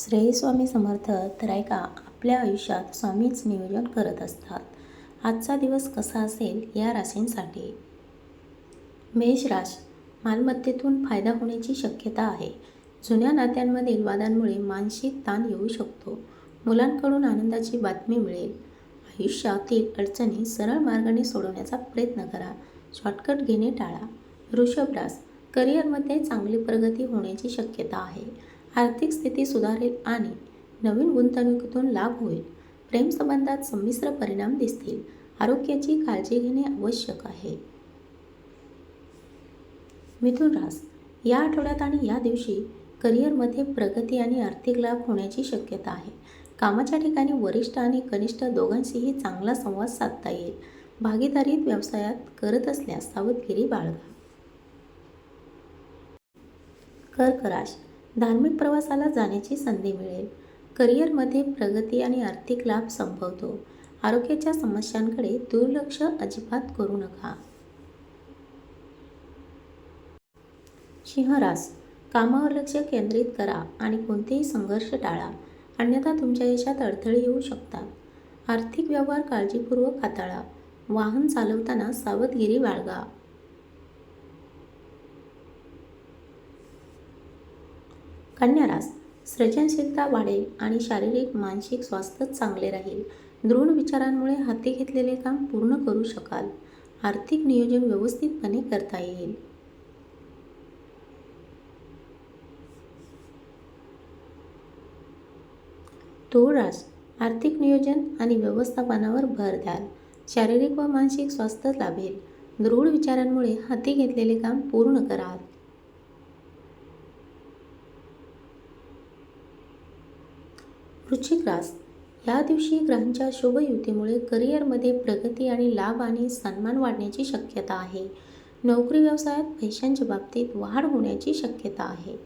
श्रेय स्वामी समर्थ तर ऐका आपल्या आयुष्यात स्वामीच नियोजन करत असतात. आजचा दिवस कसा असेल या राशींसाठी. मेष राश मालमत्तेतून फायदा होण्याची शक्यता आहे. जुन्या नात्यांमधील वादांमुळे मानसिक ताण येऊ शकतो. मुलांकडून आनंदाची बातमी मिळेल. आयुष्यातील अडचणी सरळ मार्गाने सोडवण्याचा प्रयत्न करा. शॉर्टकट घेणे टाळा. वृषभ रास करिअरमध्ये चांगली प्रगती होण्याची शक्यता आहे. आर्थिक स्थिती सुधारेल आणि नवीन गुंतवणुकीतून लाभ होईल. प्रेमसंबंधात संमिश्र परिणाम दिसतील. आरोग्याची काळजी घेणे आवश्यक आहे. मिथुन रास या आठवड्यात आणि या दिवशी करिअरमध्ये प्रगती आणि आर्थिक लाभ होण्याची शक्यता आहे. कामाच्या ठिकाणी वरिष्ठ आणि कनिष्ठ दोघांशीही चांगला संवाद साधता येईल. भागीदारीत व्यवसायात करत असल्यास सावधगिरी बाळगा. कर्कराश धार्मिक प्रवासाला जाण्याची संधी मिळेल. करिअरमध्ये प्रगती आणि आर्थिक लाभ संभवतो. आरोग्याच्या समस्यांकडे दुर्लक्ष अजिबात करू नका. सिंहरास कामावर लक्ष केंद्रित करा आणि कोणतेही संघर्ष टाळा. अन्यथा तुमच्या यशात अडथळे येऊ शकतात. आर्थिक व्यवहार काळजीपूर्वक हाताळा. वाहन चालवताना सावधगिरी बाळगा. कन्यारास सृजनशीलता वाढेल आणि शारीरिक मानसिक स्वास्थ्य चांगले राहील. दृढ विचारांमुळे हाती घेतलेले काम पूर्ण करू शकाल. आर्थिक नियोजन व्यवस्थितपणे करता येईल. तुळरास आर्थिक नियोजन आणि व्यवस्थापनावर भर द्याल. शारीरिक व मानसिक स्वास्थ्य लाभेल. दृढ विचारांमुळे हाती घेतलेले काम पूर्ण कराल. वृश्चिक रास या दिवशी ग्रहांच्या शुभयुतीमुळे करिअरमध्ये प्रगती आणि लाभ आणि सन्मान वाढण्याची शक्यता आहे. नोकरी व्यवसायात पैशांच्या बाबतीत वाढ होण्याची शक्यता आहे.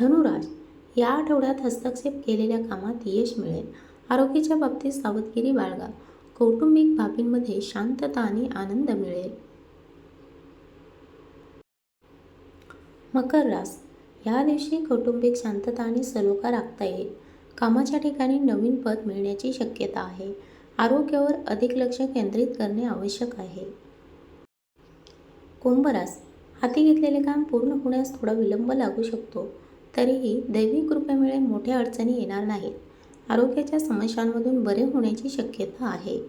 धनुराज या आठवड्यात हस्तक्षेप केलेल्या कामात यश मिळेल. आरोग्याच्या बाबतीत सावधगिरी बाळगा. कौटुंबिक बाबींमध्ये शांतता आणि आनंद मिळेल. मकर रास. या दिवशी कौटुंबिक शांतता आणि सलोखा राखता येईल. कामाच्या ठिकाणी नवीन पद मिळण्याची शक्यता आहे. आरोग्यावर अधिक लक्ष केंद्रित करणे आवश्यक आहे. कुंभरास हाती घेतलेले काम पूर्ण होण्यास थोडा विलंब लागू शकतो. तरीही दैवी कृपेमुळे मोठ्या अडचणी येणार नाहीत. आरोग्याच्या समस्यांमधून बरे होण्याची शक्यता आहे.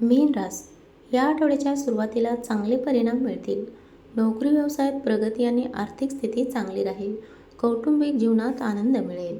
मीन रास. या आठवड्याच्या सुरुवातीला चांगले परिणाम मिळतील. नोकरी व्यवसायात प्रगती आणि आर्थिक स्थिती चांगली राहील. कौटुंबिक जीवनात आनंद मिळेल.